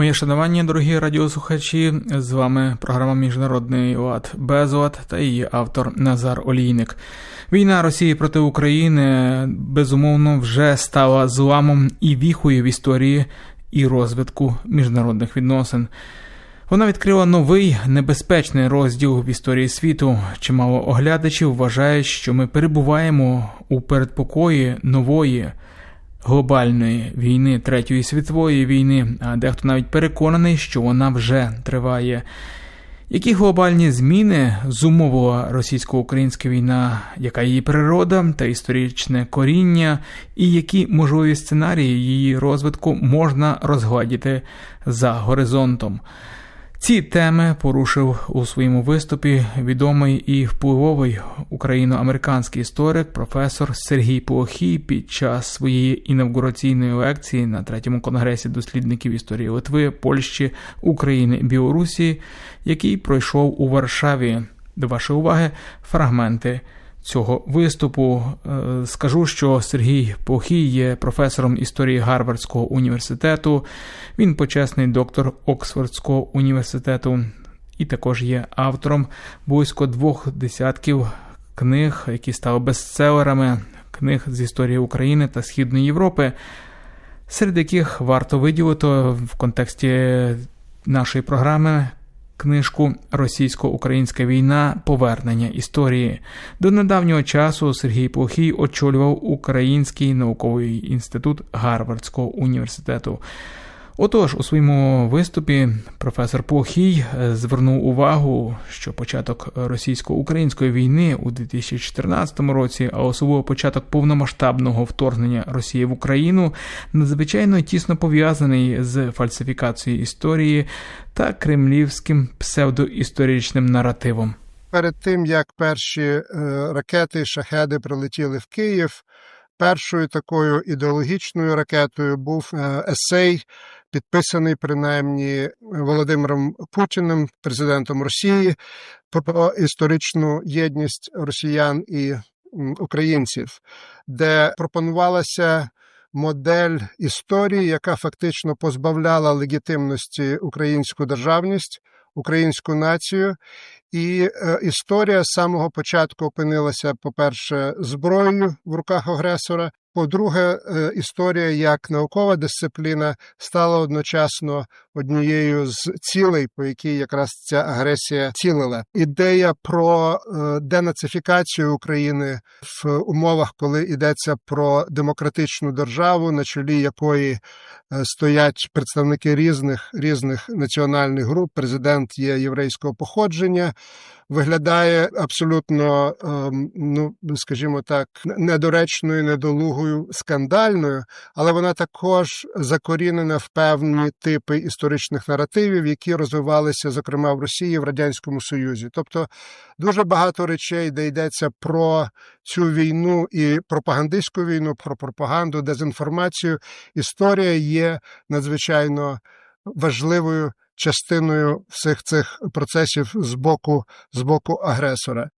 Моє шанування, дорогі радіослухачі. З вами програма Міжнародний ОАД Безоад та її автор Назар Олійник. Війна Росії проти України безумовно вже стала зламом і віхою в історії і розвитку міжнародних відносин. Вона відкрила новий небезпечний розділ в історії світу. Чимало оглядачів вважають, що ми перебуваємо у передпокої нової глобальної війни Третьої світової війни, а дехто навіть переконаний, що вона вже триває. Які глобальні зміни зумовила російсько-українська війна, яка її природа та історичне коріння, і які можливі сценарії її розвитку можна розгладіти за горизонтом? Ці теми порушив у своєму виступі відомий і впливовий україно-американський історик професор Сергій Плохій під час своєї інавгураційної лекції на третьому конгресі дослідників історії Литви, Польщі, України Білорусі, який пройшов у Варшаві. До вашої уваги фрагменти цього виступу. Е, Скажу, що Сергій Плохій є професором історії Гарвардського університету. Він почесний доктор Оксфордського університету і також є автором близько двох десятків книг, які стали бестселерами, книг з історії України та Східної Європи, серед яких варто виділити в контексті нашої програми книжку Російсько-Українська війна Повернення історії. До недавнього часу Сергій Плохій очолював Український науковий інститут Гарвардського університету. Отож, у своєму виступі професор Плохій звернув увагу, що початок російсько-української війни у 2014 році, а особливо початок повномасштабного вторгнення Росії в Україну, надзвичайно тісно пов'язаний з фальсифікацією історії та кремлівським псевдоісторичним наративом. Перед тим як перші е, ракети шахеди прилетіли в Київ, першою такою ідеологічною ракетою був е, есей, підписаний принаймні Володимиром Путіним, президентом Росії, про історичну єдність росіян і українців, де пропонувалася модель історії, яка фактично позбавляла легітимності українську державність, українську націю. І е, історія з самого початку опинилася, по-перше, зброєю в руках агресора. По-друге, е, історія як наукова дисципліна стала одночасно однією з цілей, по якій якраз ця агресія цілила. Ідея про е, денацифікацію України в умовах, коли йдеться про демократичну державу, на чолі якої стоять представники різних різних національних груп. Президент є єврейського походження. Виглядає абсолютно, ем, ну скажімо так, недоречною, недолугою, скандальною, але вона також закорінена в певні типи історичних наративів, які розвивалися, зокрема в Росії в радянському Союзі. Тобто дуже багато речей, де йдеться про цю війну і пропагандистську війну, про пропаганду, дезінформацію. Історія є надзвичайно важливою частиною всіх цих процесів з боку, з боку агресора.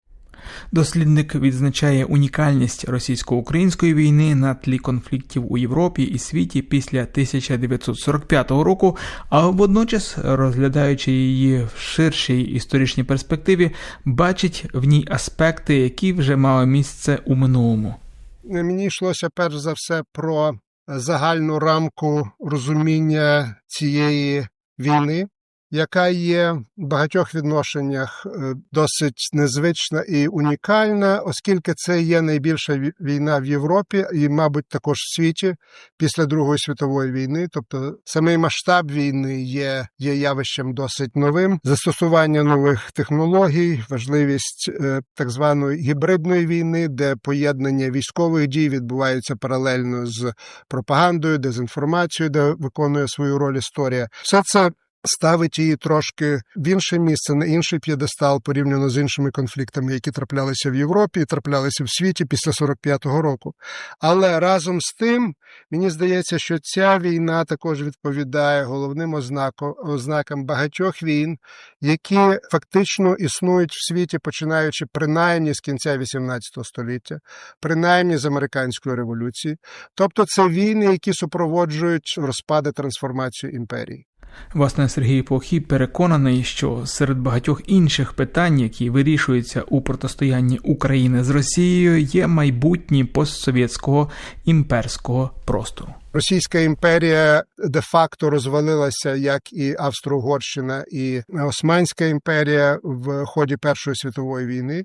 Дослідник відзначає унікальність російсько-української війни на тлі конфліктів у Європі і світі після 1945 року, а водночас, розглядаючи її в ширшій історичній перспективі, бачить в ній аспекти, які вже мали місце у минулому. Мені йшлося перш за все про загальну рамку розуміння цієї війни, яка є в багатьох відношеннях е, досить незвична і унікальна, оскільки це є найбільша війна в Європі і, мабуть, також в світі після Другої світової війни. Тобто самий масштаб війни є, є явищем досить новим. Застосування нових технологій, важливість е, так званої гібридної війни, де поєднання військових дій відбувається паралельно з пропагандою, дезінформацією, де виконує свою роль історія. Все це ставить її трошки в інше місце, на інший п'єдестал порівняно з іншими конфліктами, які траплялися в Європі і траплялися в світі після 45-го року. Але разом з тим, мені здається, що ця війна також відповідає головним ознакам, ознакам багатьох війн, які фактично існують в світі, починаючи принаймні з кінця 18 століття, принаймні з американської революції. Тобто, це війни, які супроводжують розпади трансформацію імперії. Власне, Сергій Плохій переконаний, що серед багатьох інших питань, які вирішуються у протистоянні України з Росією, є майбутнє постсовєтського імперського простору. Російська імперія де-факто розвалилася, як і Австро-Угорщина, і Османська імперія в ході Першої світової війни.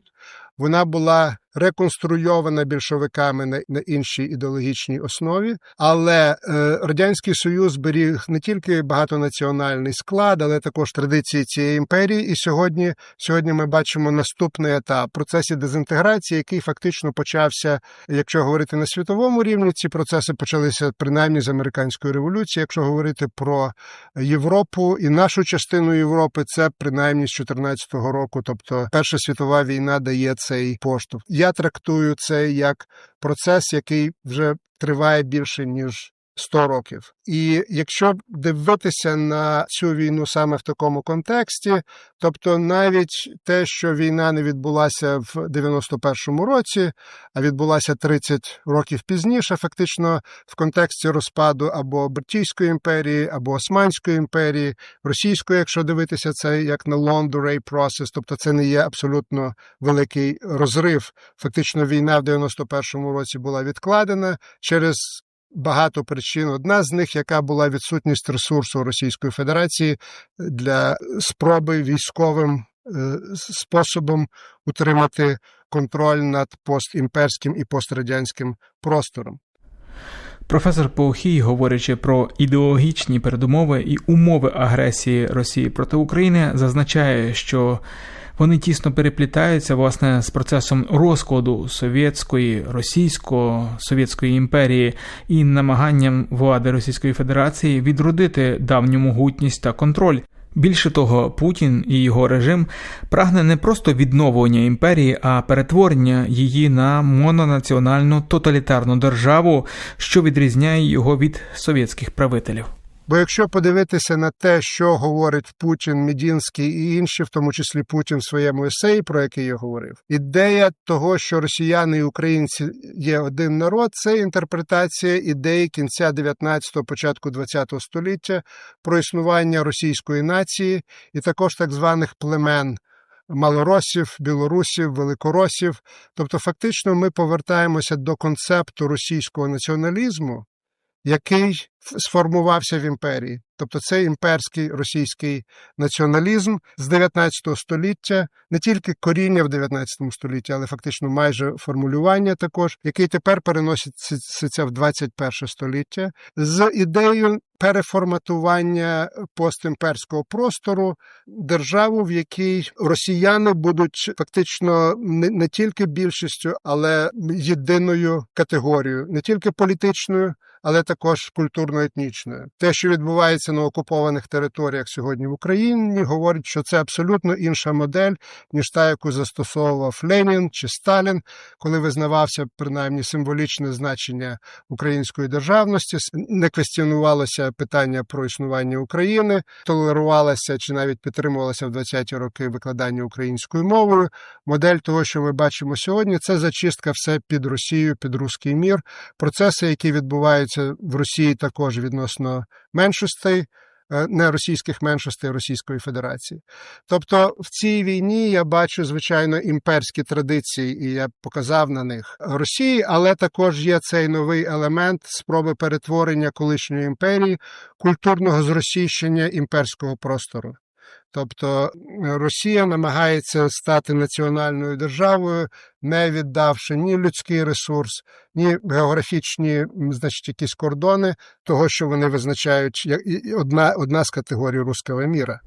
Вона була реконструйована більшовиками на, іншій ідеологічній основі, але е, радянський союз зберіг не тільки багатонаціональний склад, але також традиції цієї імперії. І сьогодні, сьогодні ми бачимо наступний етап процесі дезінтеграції, який фактично почався, якщо говорити на світовому рівні, ці процеси почалися принаймні з американської революції. Якщо говорити про Європу і нашу частину Європи, це принаймні з 14-го року, тобто Перша світова війна дає цей поштовх. Я трактую це як процес, який вже триває більше ніж 100 років. І якщо дивитися на цю війну саме в такому контексті, тобто навіть те, що війна не відбулася в 91-му році, а відбулася 30 років пізніше, фактично в контексті розпаду або Бритійської імперії, або Османської імперії, російської, якщо дивитися це як на long delay process, тобто це не є абсолютно великий розрив. Фактично, війна в 91-му році була відкладена через багато причин. Одна з них, яка була відсутність ресурсу Російської Федерації для спроби військовим е, способом утримати контроль над постімперським і пострадянським простором. Професор Поухій, говорячи про ідеологічні передумови і умови агресії Росії проти України, зазначає, що вони тісно переплітаються власне з процесом розкладу совєтської, російсько-совєтської імперії і намаганням влади Російської Федерації відродити давню могутність та контроль. Більше того, Путін і його режим прагне не просто відновлення імперії, а перетворення її на мононаціональну тоталітарну державу, що відрізняє його від совєтських правителів. Бо якщо подивитися на те, що говорить Путін, Мідінський і інші, в тому числі Путін в своєму есеї, про який я говорив, ідея того, що росіяни і українці є один народ, це інтерпретація ідеї кінця 19-го, початку 20-го століття про існування російської нації і також так званих племен. Малоросів, білорусів, великоросів, тобто, фактично, ми повертаємося до концепту російського націоналізму, який сформувався в імперії. Тобто це імперський російський націоналізм з 19 століття, не тільки коріння в 19 столітті, але фактично майже формулювання також, який тепер переноситься в 21 століття, з ідеєю переформатування постімперського простору, державу, в якій росіяни будуть фактично не, не тільки більшістю, але єдиною категорією, не тільки політичною, але також культурно-етнічною. Те, що відбувається на окупованих територіях сьогодні в Україні, говорить, що це абсолютно інша модель, ніж та, яку застосовував Ленін чи Сталін, коли визнавався принаймні символічне значення української державності, не квестіонувалося питання про існування України, толерувалося чи навіть підтримувалося в 20-ті роки викладання українською мовою. Модель того, що ми бачимо сьогодні, це зачистка все під Росію, під руський мір, процеси, які відбуваються в Росії, також відносно меншостей. Не російських меншостей Російської Федерації, тобто в цій війні я бачу звичайно імперські традиції, і я показав на них Росії, але також є цей новий елемент спроби перетворення колишньої імперії, культурного зросійщення імперського простору. Тобто Росія намагається стати національною державою, не віддавши ні людський ресурс, ні географічні, значить, якісь кордони того, що вони визначають як одна, одна з категорій руського міра.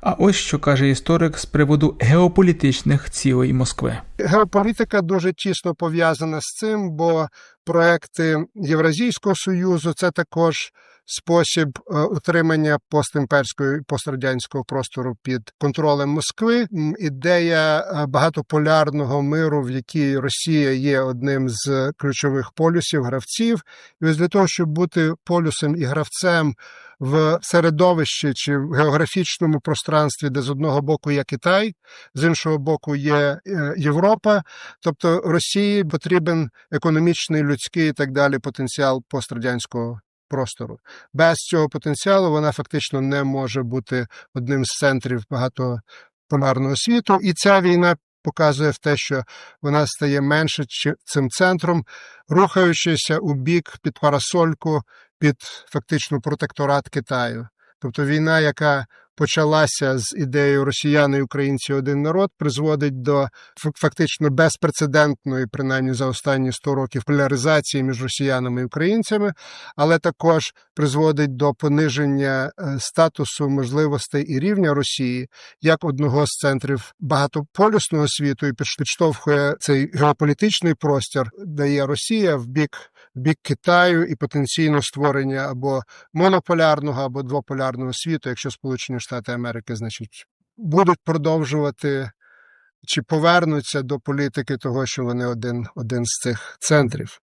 А ось що каже історик з приводу геополітичних цілей Москви. Геополітика дуже тісно пов'язана з цим, бо проекти Євразійського союзу це також спосіб утримання постімперського і пострадянського простору під контролем Москви. Ідея багатополярного миру, в якій Росія є одним з ключових полюсів гравців, і ось для того, щоб бути полюсом і гравцем. В середовищі чи в географічному пространстві, де з одного боку є Китай, з іншого боку є Європа, тобто Росії потрібен економічний, людський і так далі потенціал пострадянського простору. Без цього потенціалу вона фактично не може бути одним з центрів багатополярного світу. І ця війна показує в те, що вона стає менше цим центром, рухаючися у бік під парасольку, під фактично протекторат Китаю. Тобто війна, яка почалася з ідеєю росіяни і українці один народ, призводить до фактично безпрецедентної, принаймні за останні 100 років, поляризації між росіянами і українцями, але також призводить до пониження е, статусу можливостей і рівня Росії як одного з центрів багатополюсного світу і підш- підштовхує цей геополітичний простір, дає Росія в бік, бік Китаю і потенційно створення або монополярного або двополярного світу, якщо Сполучені Штати Америки, значить, будуть продовжувати чи повернуться до політики того, що вони один, один з цих центрів.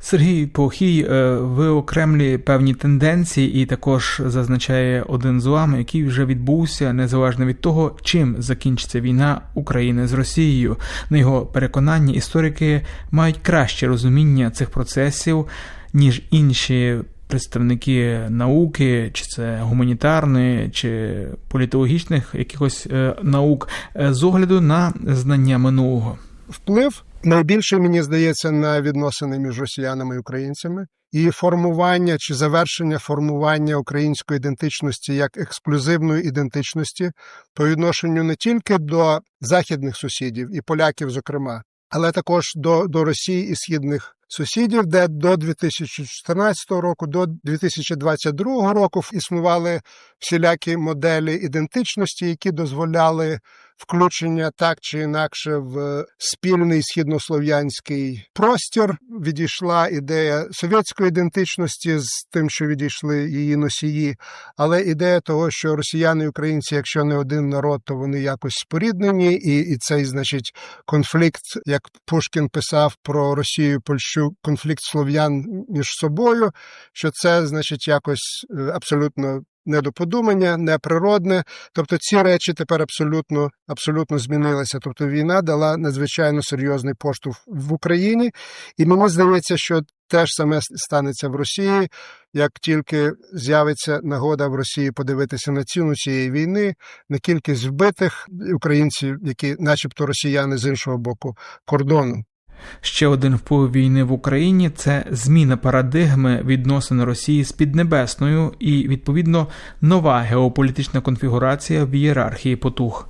Сергій Похій е, виокремлює певні тенденції і також зазначає один з вами, який вже відбувся незалежно від того, чим закінчиться війна України з Росією. На його переконанні історики мають краще розуміння цих процесів, ніж інші представники науки, чи це гуманітарної, чи політологічних якихось е, наук, е, з огляду на знання минулого. вплив найбільший, мені здається, на відносини між росіянами і українцями, і формування чи завершення формування української ідентичності як ексклюзивної ідентичності по відношенню не тільки до західних сусідів і поляків, зокрема, але також до, до Росії і східних сусідів, де до 2014 року, до 2022 року існували всілякі моделі ідентичності, які дозволяли включення так чи інакше в спільний східнослов'янський простір. Відійшла ідея совєтської ідентичності з тим, що відійшли її носії, але ідея того, що росіяни і українці, якщо не один народ, то вони якось споріднені, і, і цей, значить, конфлікт, як Пушкін писав про Росію, Польщу, конфлікт слов'ян між собою, що це, значить, якось е, абсолютно недоподумання, неприродне. Тобто ці речі тепер абсолютно, абсолютно змінилися. Тобто війна дала надзвичайно серйозний поштовх в Україні, і мені здається, що те ж саме станеться в Росії, як тільки з'явиться нагода в Росії подивитися на ціну цієї війни, на кількість вбитих українців, які, начебто, росіяни з іншого боку кордону. Ще один вплив війни в Україні це зміна парадигми відносин Росії з Піднебесною і, відповідно, нова геополітична конфігурація в ієрархії потуг.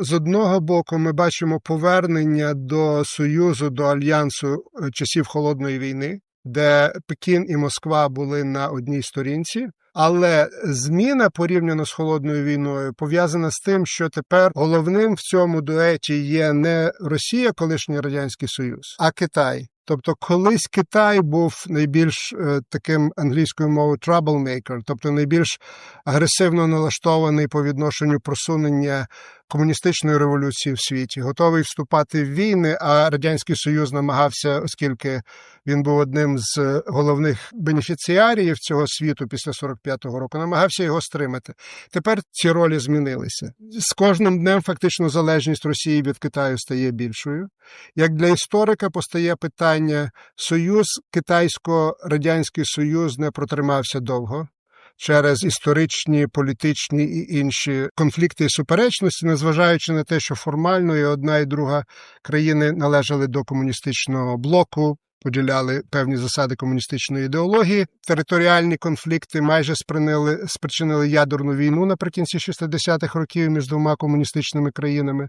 З одного боку, ми бачимо повернення до Союзу, до альянсу е, часів холодної війни, де Пекін і Москва були на одній сторінці. Але зміна порівняно з холодною війною пов'язана з тим, що тепер головним в цьому дуеті є не Росія, колишній радянський Союз, а Китай. Тобто, колись Китай був найбільш е, таким англійською мовою troublemaker, тобто найбільш агресивно налаштований по відношенню просунення комуністичної революції в світі, готовий вступати в війни. А радянський союз намагався, оскільки він був одним з головних бенефіціаріїв цього світу після 45-го року, намагався його стримати. Тепер ці ролі змінилися. З кожним днем фактично залежність Росії від Китаю стає більшою. Як для історика постає питання: Союз, Китайсько-Радянський Союз не протримався довго. Через історичні, політичні і інші конфлікти і суперечності, незважаючи на те, що формально і одна і друга країни належали до комуністичного блоку, поділяли певні засади комуністичної ідеології. Територіальні конфлікти майже спричинили, спричинили ядерну війну наприкінці 60-х років між двома комуністичними країнами.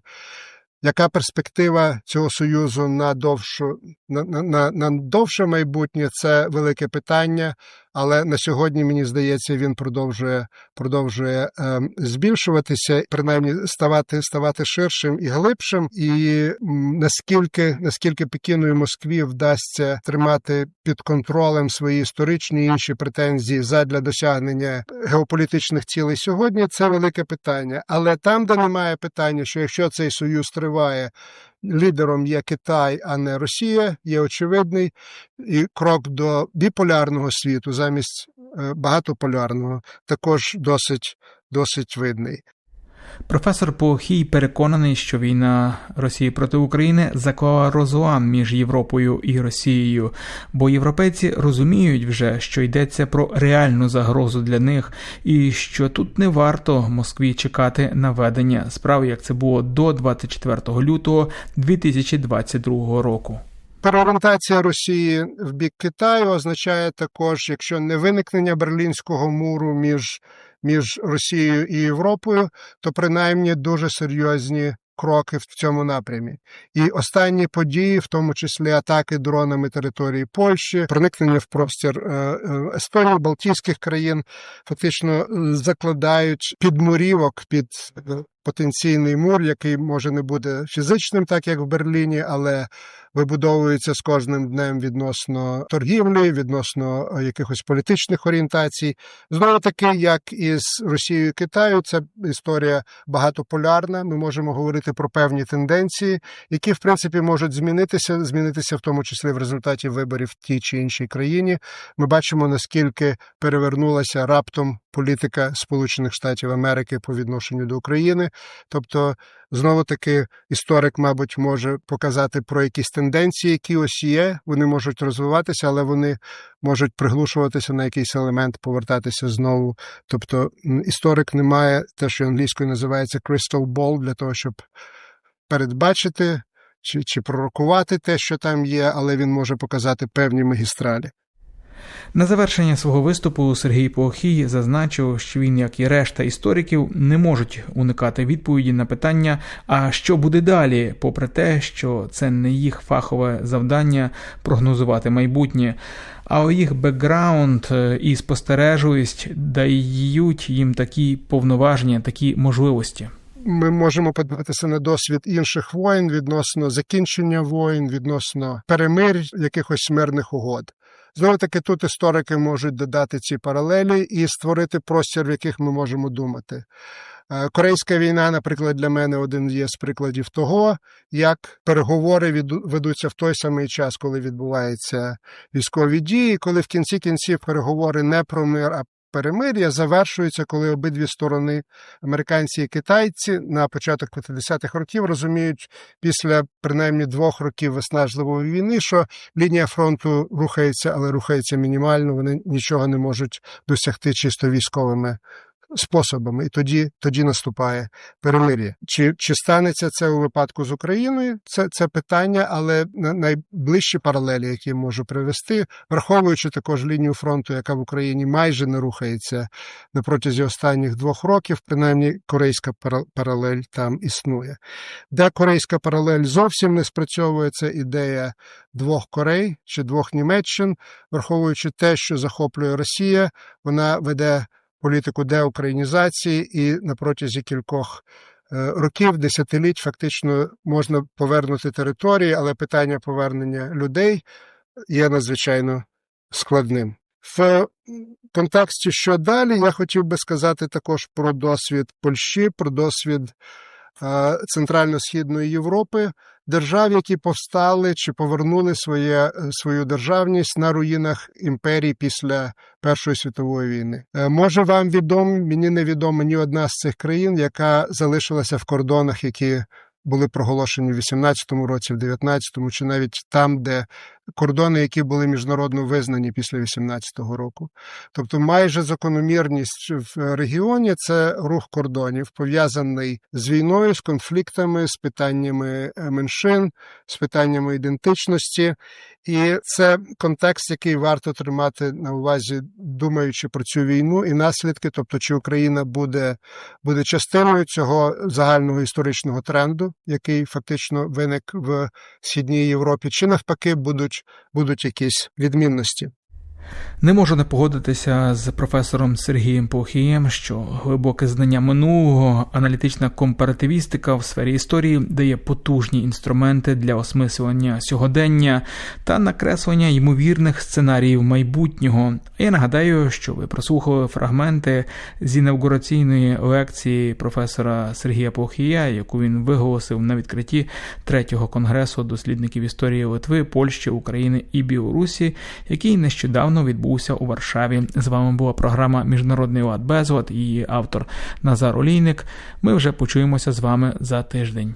Яка перспектива цього союзу на довшу на, на, на довше майбутнє? Це велике питання, але на сьогодні мені здається, він продовжує продовжує е, збільшуватися, принаймні ставати ставати ширшим і глибшим. І наскільки наскільки Пекіну і Москві вдасться тримати під контролем свої історичні і інші претензії задля досягнення геополітичних цілей сьогодні, це велике питання. Але там, де немає питання, що якщо цей союз триває, лідером є Китай, а не Росія, є очевидний і крок до біполярного світу замість е, багатополярного також досить, досить видний. Професор Похій переконаний, що війна Росії проти України заклала розлам між Європою і Росією, бо європейці розуміють вже, що йдеться про реальну загрозу для них, і що тут не варто Москві чекати на ведення справ, як це було до 24 лютого 2022 року. Переорієнтація Росії в бік Китаю означає також, якщо не виникнення Берлінського муру між, між Росією і Європою, то принаймні дуже серйозні кроки в цьому напрямі. І останні події, в тому числі атаки дронами території Польщі, проникнення в простір е, е, Естонії, Балтійських країн, фактично е, закладають підмурівок під потенційний мур, який може не буде фізичним, так як в Берліні, але вибудовується з кожним днем відносно торгівлі, відносно якихось політичних орієнтацій. Знову таки, як із Росією і Китаю, це історія багатополярна. Ми можемо говорити про певні тенденції, які в принципі можуть змінитися, змінитися в тому числі в результаті виборів в тій чи іншій країні. Ми бачимо наскільки перевернулася раптом політика Сполучених Штатів Америки по відношенню до України. Тобто, знову таки, історик, мабуть, може показати про якісь тенденції, які ось є. Вони можуть розвиватися, але вони можуть приглушуватися на якийсь елемент, повертатися знову. Тобто, історик не має те, що англійською називається crystal ball, для того, щоб передбачити. Чи чи пророкувати те, що там є, але він може показати певні магістралі. На завершення свого виступу Сергій Похій зазначив, що він, як і решта істориків, не можуть уникати відповіді на питання, а що буде далі, попри те, що це не їх фахове завдання прогнозувати майбутнє. А їх бекграунд і спостережливість дають їм такі повноваження, такі можливості. Ми можемо подивитися на досвід інших воїн відносно закінчення воїн, відносно перемир якихось мирних угод. Знову таки, тут історики можуть додати ці паралелі і створити простір, в яких ми можемо думати. Корейська війна, наприклад, для мене один є з прикладів того, як переговори ведуться в той самий час, коли відбуваються військові дії, коли в кінці кінців переговори не про мир, а перемир'я завершується, коли обидві сторони, американці і китайці, на початок 50-х років розуміють після принаймні двох років виснажливої війни, що лінія фронту рухається, але рухається мінімально. Вони нічого не можуть досягти чисто військовими способами, і тоді тоді наступає перемир'я. Чи чи станеться це у випадку з Україною? Це це питання, але найближчі паралелі, які можу привести, враховуючи також лінію фронту, яка в Україні майже не рухається на протязі останніх двох років, принаймні корейська паралель там існує. Де корейська паралель зовсім не спрацьовує, це ідея двох Корей чи двох Німеччин, враховуючи те, що захоплює Росія, вона веде політику деукраїнізації, і на протязі кількох е, років, десятиліть, фактично можна повернути території, але питання повернення людей є надзвичайно складним. В контексті, що далі, я хотів би сказати також про досвід Польщі, про досвід Центрально-Східної Європи, держав, які повстали чи повернули своє, е, свою державність на руїнах імперії після Першої світової війни. Е, може вам відомо, мені невідомо ні одна з цих країн, яка залишилася в кордонах, які були проголошені в 18-му році, в 19-му, чи навіть там, де кордони, які були міжнародно визнані після 18-го року. Тобто, майже закономірність в регіоні це рух кордонів, пов'язаний з війною, з конфліктами, з питаннями е, меншин, з питаннями ідентичності. І це контекст, який варто тримати на увазі, думаючи про цю війну і наслідки, тобто, чи Україна буде, буде частиною цього загального історичного тренду, який фактично виник в східній Європі, чи навпаки будуть будуть якісь відмінності. Не можу не погодитися з професором Сергієм Похієм, що глибоке знання минулого, аналітична компаративістика в сфері історії дає потужні інструменти для осмислення сьогодення та накреслення ймовірних сценаріїв майбутнього. Я нагадаю, що ви прослухали фрагменти з інавгураційної лекції професора Сергія Похія, яку він виголосив на відкритті третього конгресу дослідників історії Литви, Польщі, України і Білорусі, який нещодавно нещодавно відбувся у Варшаві. З вами була програма Міжнародний лад Безлад, її автор Назар Олійник. Ми вже почуємося з вами за тиждень.